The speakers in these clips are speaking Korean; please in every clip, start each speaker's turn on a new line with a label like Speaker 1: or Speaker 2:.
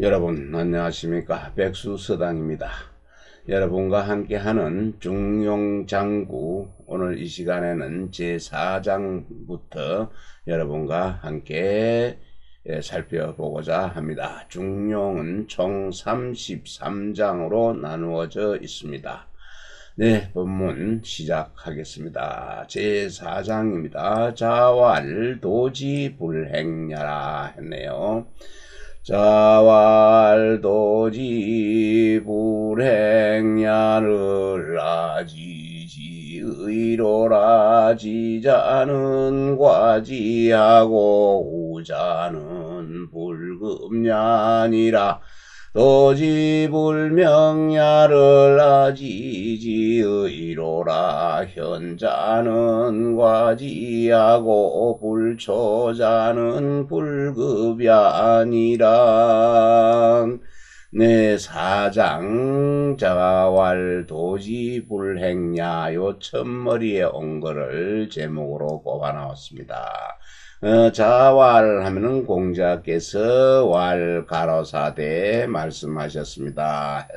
Speaker 1: 여러분 안녕하십니까 백수서당입니다. 여러분과 함께하는 중용장구 오늘 이 시간에는 제4장부터 여러분과 함께 예, 살펴보고자 합니다. 중용은 총 33장으로 나누어져 있습니다. 네, 본문 시작하겠습니다. 제4장입니다. 자왈 도지 불행야라 했네요. 자왈도지 불행야를 라지지 의로라지자는 과지하고 우자는 불금냐니라 도지불명야를 아지지 의로라. 현자는 과지하고 불초자는 불급야 아니라 네 사장 자왈 도지 불행야 요 첫머리에 온 거를 제목으로 뽑아 나왔습니다. 어, 자왈 하면은 공자께서 왈 가로사대 말씀하셨습니다.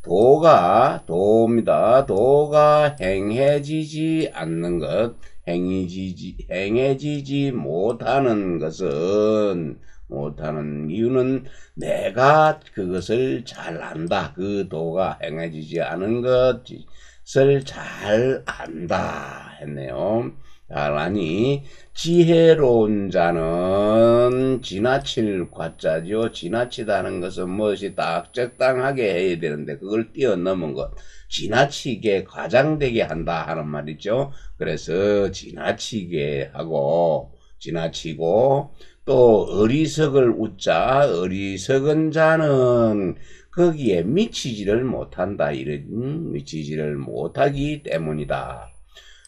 Speaker 1: 도가 도입니다. 도가 행해지지 않는 것, 행해지지 행해지지 못하는 것은 못하는 이유는 내가 그것을 잘 안다. 그 도가 행해지지 않은 것을 잘 안다 했네요. 잘하니 지혜로운 자는 지나칠 과자죠. 지나치다는 것은 무엇이 딱 적당하게 해야 되는데 그걸 뛰어넘은 것. 지나치게 과장되게 한다 하는 말이죠. 그래서 지나치게 하고 지나치고 또 어리석을 웃자 어리석은 자는 거기에 미치지를 못한다 이런 미치지를 못하기 때문이다.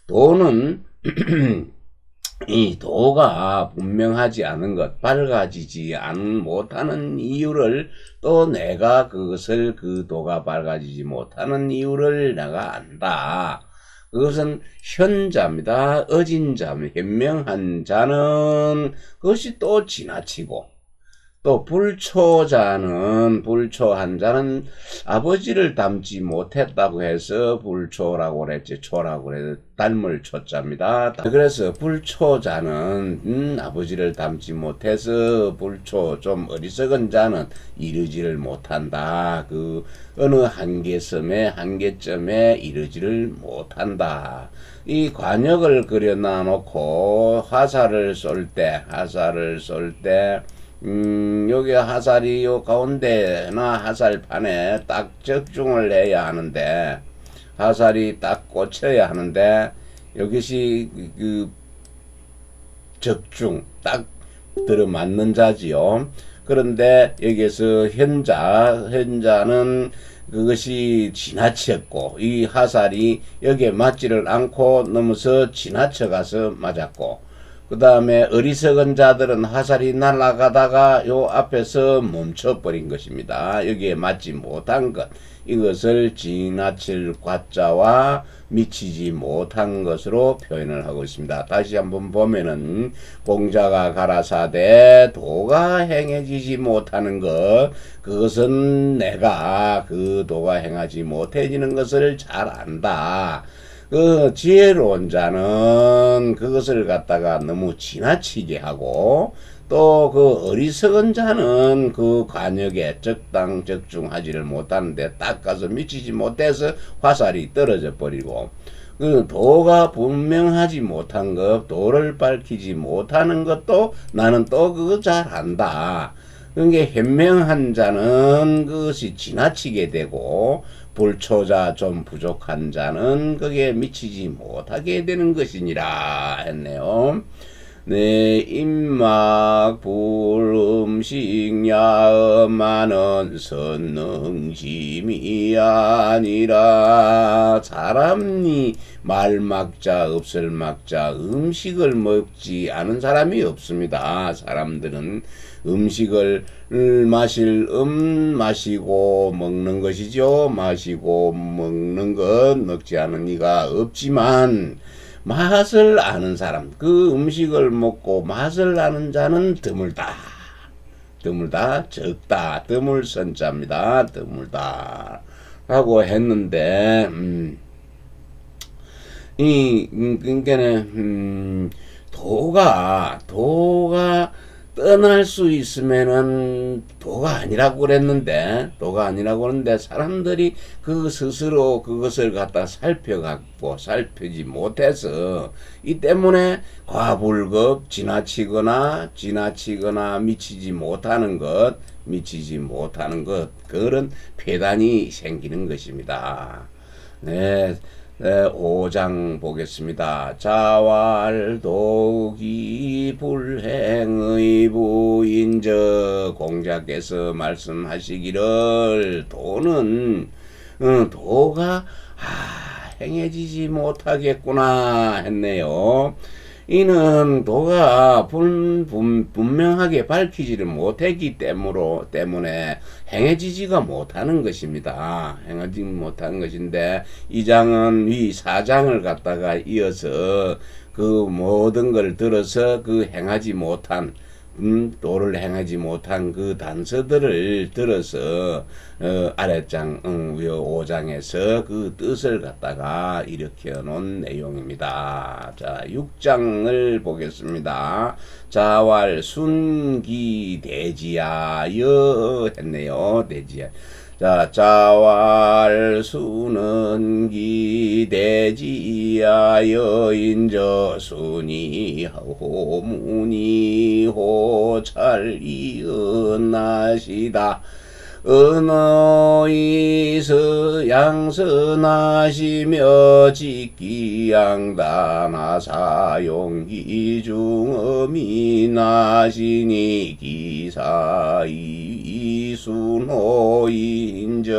Speaker 1: 도는 이 도가 분명하지 않은 것, 밝아지지 않 못하는 이유를 또 내가 그것을 그 도가 밝아지지 못하는 이유를 내가 안다. 그것은 현자입니다. 어진 자, 현명한 자는 그것이 또 지나치고 또 불초자는 불초한 자는 아버지를 닮지 못했다고 해서 불초라고 그랬지 초라고 그래서 닮을 초자입니다. 그래서 불초자는 음, 아버지를 닮지 못해서 불초 좀 어리석은 자는 이르지를 못한다. 그 어느 한계섬에 한계점에 이르지를 못한다. 이 관역을 그려놔 놓고 화살을 쏠 때 화살을 쏠때 음, 여기 하살이 요 가운데나 하살판에 딱 적중을 해야 하는데, 하살이 딱 꽂혀야 하는데, 여기시 그 적중, 딱 들어맞는 자지요. 그런데 여기에서 현자, 현자는 그것이 지나쳤고, 이 하살이 여기에 맞지를 않고 넘어서 지나쳐가서 맞았고, 그 다음에 어리석은 자들은 화살이 날아가다가 요 앞에서 멈춰버린 것입니다. 여기에 맞지 못한 것. 이것을 지나칠 과자와 미치지 못한 것으로 표현을 하고 있습니다. 다시 한번 보면은 공자가 가라사대 도가 행해지지 못하는 것 그것은 내가 그 도가 행하지 못해지는 것을 잘 안다. 그 지혜로운 자는 그것을 갖다가 너무 지나치게 하고 또 그 어리석은 자는 그 관역에 적당 적중하지를 못하는데 딱 가서 미치지 못해서 화살이 떨어져 버리고 그 도가 분명하지 못한 것, 도를 밝히지 못하는 것도 나는 또 그거 잘 안다. 그게 현명한 자는 그것이 지나치게 되고 불초자 좀 부족한 자는 거기에 미치지 못하게 되는 것이니라 했네요. 네, 입막 불음식 야음 많은 선능심이 아니라 사람이 말 막자 없을 막자 음식을 먹지 않은 사람이 없습니다. 사람들은 음식을 마실 음 마시고 먹는 것이죠. 마시고 먹는 것 먹지 않은 이가 없지만 맛을 아는 사람, 그 음식을 먹고 맛을 아는 자는 드물다. 드물다 적다 드물 선자입니다 드물다 라고 했는데 음, 이 음, 그러니까는 음, 도가 도가 떠날 수 있으면은 도가 아니라고 그랬는데 도가 아니라고 그랬는데 사람들이 그 스스로 그것을 갖다 살펴갖고 살펴지 못해서 이 때문에 과불급 지나치거나 지나치거나 미치지 못하는 것 미치지 못하는 것 그런 폐단이 생기는 것입니다. 네. 네, 5장 보겠습니다. 자왈독이 불행의 부인저 공자께서 말씀하시기를 도는 어, 도가 아, 행해지지 못하겠구나 했네요. 이는 도가 분, 분, 분명하게 밝히지를 못했기 때문으로, 때문에 행해지지가 못하는 것입니다. 행하지 못하는 것인데 이 장은 위 사장을 갖다가 이어서 그 모든 걸 들어서 그 행하지 못한 음, 도를 행하지 못한 그 단서들을 들어서 어, 아랫장 음, 5장에서 그 뜻을 갖다가 일으켜 놓은 내용입니다. 자, 6장을 보겠습니다. 자왈 순기 대지하여 했네요. 대지하. 자, 자왈 수는 기대지하여 인저 순이 호문이 호찰이은나시다 은어이스 양선하시며 직기양다나 사용기 중음이 나시니 기사이 순호인저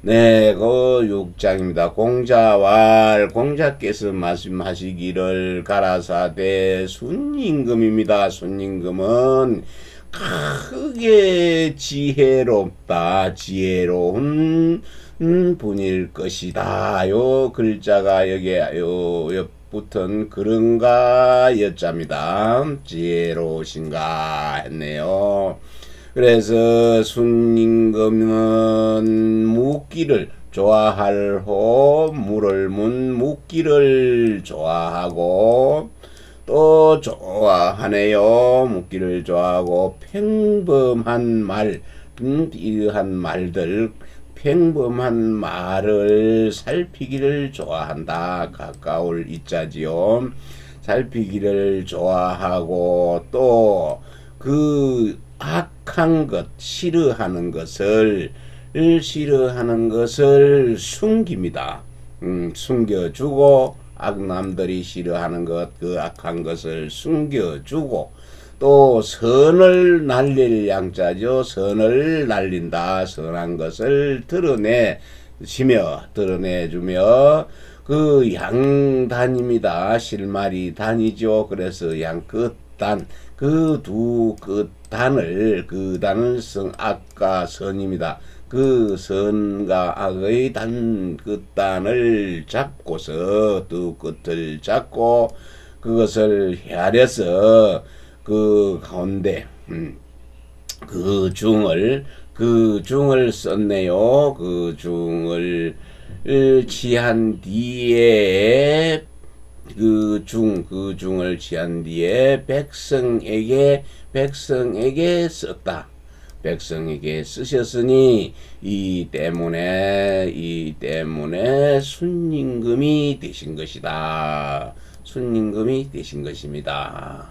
Speaker 1: 네, 그 6장입니다. 공자왈 공자께서 말씀하시기를 가라사대 순임금입니다. 순임금은 크게 지혜롭다, 지혜로운 분일 것이다. 요 글자가 여기에 요 옆 붙은 그런가 여자입니다. 지혜로우신가 했네요. 그래서 순임금은 묵기를 좋아할 호 물을 문 묵기를 좋아하고 또 좋아하네요. 묵기를 좋아하고 평범한 말, 음, 이러한 말들, 평범한 말을 살피기를 좋아한다. 가까울 이자지요. 살피기를 좋아하고 또 그 악한 것, 싫어하는 것을 싫어하는 것을 숨깁니다. 음, 숨겨주고 악남들이 싫어하는 것, 그 악한 것을 숨겨주고 또 선을 날릴 양자죠. 선을 날린다. 선한 것을 드러내시며 드러내주며 그 양단입니다. 실말이 단이죠. 그래서 양 끝단 그 두 끝단을 그 단은 성 악과 선입니다. 그 선과 악의 단 끝단을 잡고서 두 끝을 잡고 그것을 헤아려서 그 가운데 음, 그 중을 그 중을 썼네요. 그 중을 취한 뒤에 그 중, 그 중을 취한 뒤에 백성에게, 백성에게 썼다. 백성에게 쓰셨으니 이 때문에 이 때문에 순임금이 되신 것이다. 순임금이 되신 것입니다.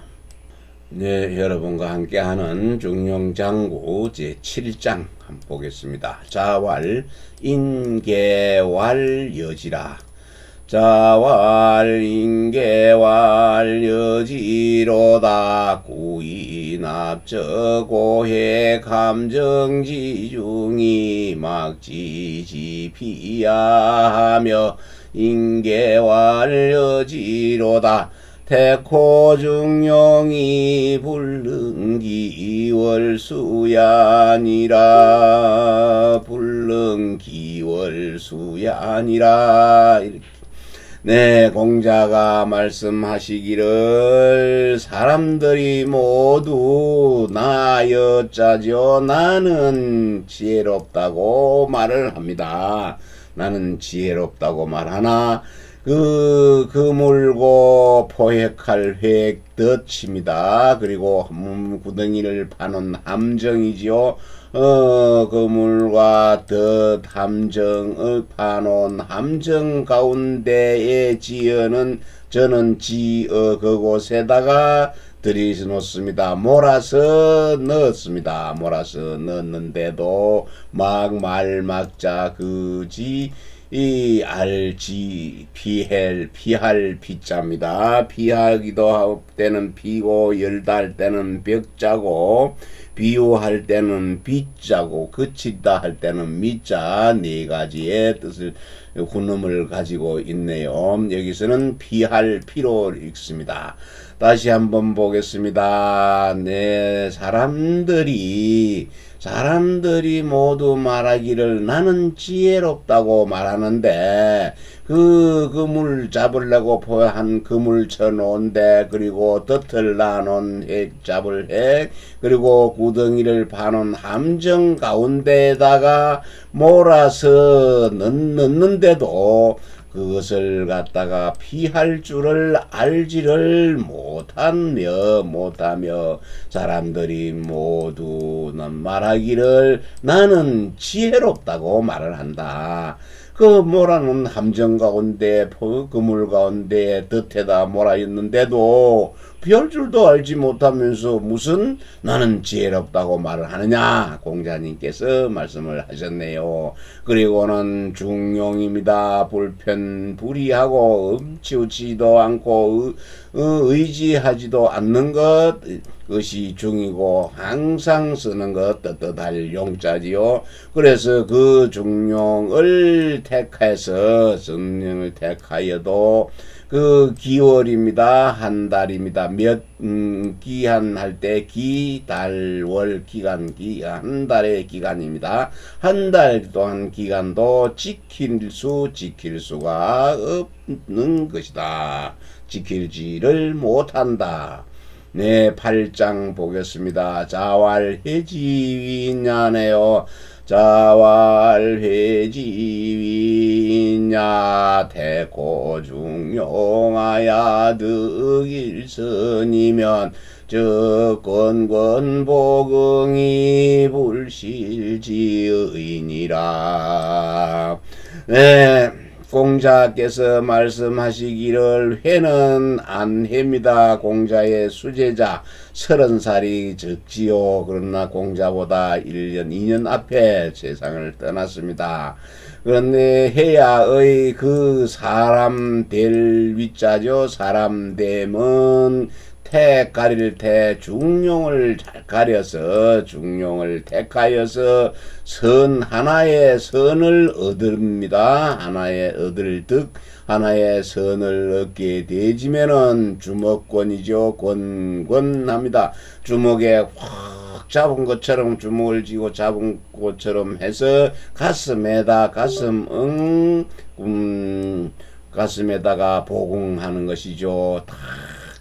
Speaker 1: 네, 여러분과 함께하는 중용장구 제 7장 한번 보겠습니다. 자왈 인계왈 여지라 자왈인계왈 여지로다 구인합저고해 감정지중이 막지지피야하며 인계왈 여지로다 태코중용이 불능기월수야니라. 불능기월수야니라. 이렇게 네, 공자가 말씀하시기를 사람들이 모두 나 여자죠. 나는 지혜롭다고 말을 합니다. 나는 지혜롭다고 말하나 그 그물고 포획할 획 덫입니다. 그리고 음, 구덩이를 파는 함정이지요. 어, 그물과 덫 함정을 파놓은 함정 가운데에 지어는 저는 지어 그곳에다가 들이놓습니다. 몰아서 넣었습니다. 몰아서 넣었는데도 막 말막자 그지 이 알지 피할 피할 피자입니다. 피하기도 할 때는 열다 할 때는 벽자고 비유할 때는 빗자고 그치다 할 때는 미자 네 가지의 뜻을 훈음을 가지고 있네요. 여기서는 피할 피로 읽습니다. 다시 한번 보겠습니다. 네, 사람들이 사람들이 모두 말하기를 나는 지혜롭다고 말하는데 그 그물 잡으려고 포한 그물 쳐놓은데 그리고 덫을 놔놓은 핵 잡을 핵 그리고 구덩이를 파놓은 함정 가운데에다가 몰아서 넣, 넣는데도 그것을 갖다가 피할 줄을 알지를 못하며 못하며 사람들이 모두는 말하기를 나는 지혜롭다고 말을 한다. 그 몰아놓은 함정 가운데 그물 가운데 덫에다 몰아 있는데도 별 줄도 알지 못하면서 무슨 나는 지혜롭다고 말을 하느냐 공자님께서 말씀을 하셨네요. 그리고는 중용입니다. 불편 불이하고 음치우지도 않고 의지하지도 않는 것 것이 중이고 항상 쓰는 것 떳떳할 용자지요. 그래서 그 중용을 택해서 성령을 택하여도 그 기월입니다. 한 달입니다. 몇 음, 기한 할 때 기, 달, 월 기간 기 한 달의 기간입니다. 한달 동안 기간도 지킬 수 지킬 수가 없는 것이다. 지킬지를 못한다. 네, 8장 보겠습니다. 자왈해지위냐네요. 자왈회지위냐 대고중용하야 득일선이면 저건권보긍이 불실지의니라. 네 공자께서 말씀하시기를 회는 안 해입니다. 공자의 수제자 서른 살이 적지요. 그러나 공자보다 1년, 2년 앞에 세상을 떠났습니다. 그런데 해야의 그 사람 될 위자죠. 사람 됨은 태 가릴 태 중용을 잘 가려서 중용을 택하여서 선 하나의 선을 얻습니다. 하나의 얻을 득 하나의 선을 얻게 되지면은 주먹권이죠. 권권합니다. 주먹에 확 잡은 것처럼 주먹을 쥐고 잡은 것처럼 해서 가슴에다 가슴 응 음, 가슴에다가 보공하는 것이죠. 다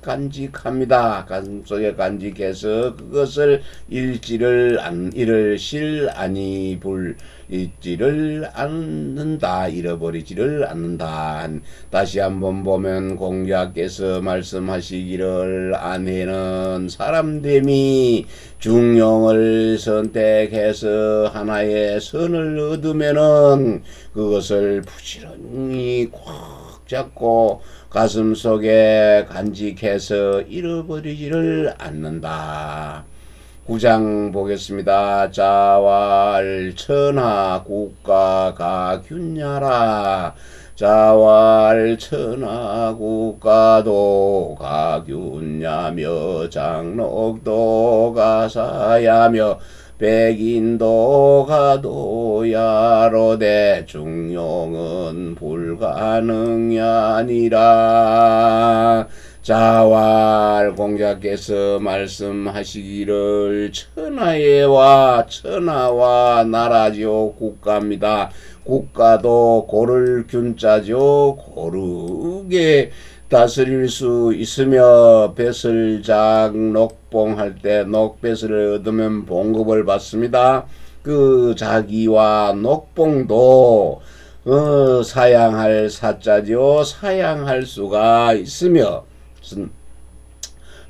Speaker 1: 간직합니다. 가슴속에 간직해서 그것을 잃지를 안 잃을 실 아니 불 잊지를 않는다 잃어버리지를 않는다. 다시 한번 보면 공자께서 말씀하시기를 아내는 사람됨이 중용을 선택해서 하나의 선을 얻으면은 그것을 부지런히 꽉 잡고 가슴 속에 간직해서 잃어버리지를 않는다. 구장 보겠습니다. 자왈 천하 국가 가 균야라 자왈 천하 국가도 가균야며 장록도 가사야며 백인도 가도야로되 중용은 불가능이 아니라 자왈 공자께서 말씀하시기를 천하예와 천하와 나라죠 국가입니다. 국가도 고를 균자죠 고르게 다스릴 수 있으며 뱃을작 녹봉할 때 녹뱃을 얻으면 봉급을 받습니다. 그 자기와 녹봉도 어, 사양할 사자죠. 사양할 수가 있으며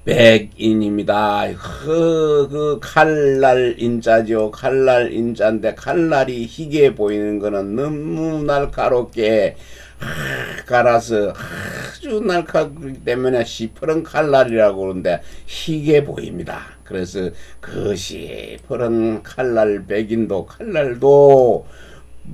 Speaker 1: 백인입니다. 그, 그 칼날 인자죠. 칼날 인자인데 칼날이 희게 보이는 거는 너무 날카롭게 아, 갈아서 날카롭기 때문에 시퍼런 칼날이라고 그러는데 희게 보입니다. 그래서 그 시퍼런 칼날 백인도 칼날도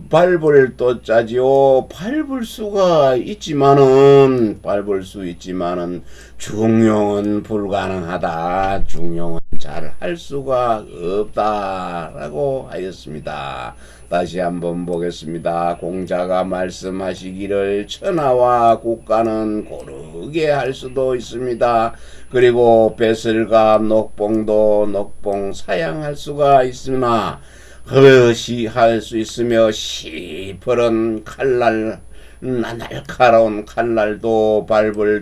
Speaker 1: 밟을 또 짜지요. 밟을 수가 있지만은 밟을 수 있지만은 중용은 불가능하다. 중용은 잘 할 수가 없다라고 하였습니다. 다시 한번 보겠습니다. 공자가 말씀하시기를 천하와 국가는 고르게 할 수도 있습니다. 그리고 배슬과 녹봉도 녹봉 사양할 수가 있으나 그릇이 할 수 있으며 시퍼런 칼날 나- 날카로운 칼날도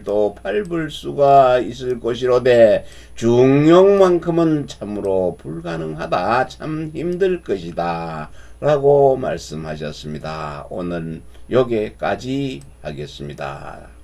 Speaker 1: 또 밟을 수가 있을 것이로되 중용만큼은 참으로 불가능하다 참 힘들 것이다 라고 말씀하셨습니다. 오늘 여기까지 하겠습니다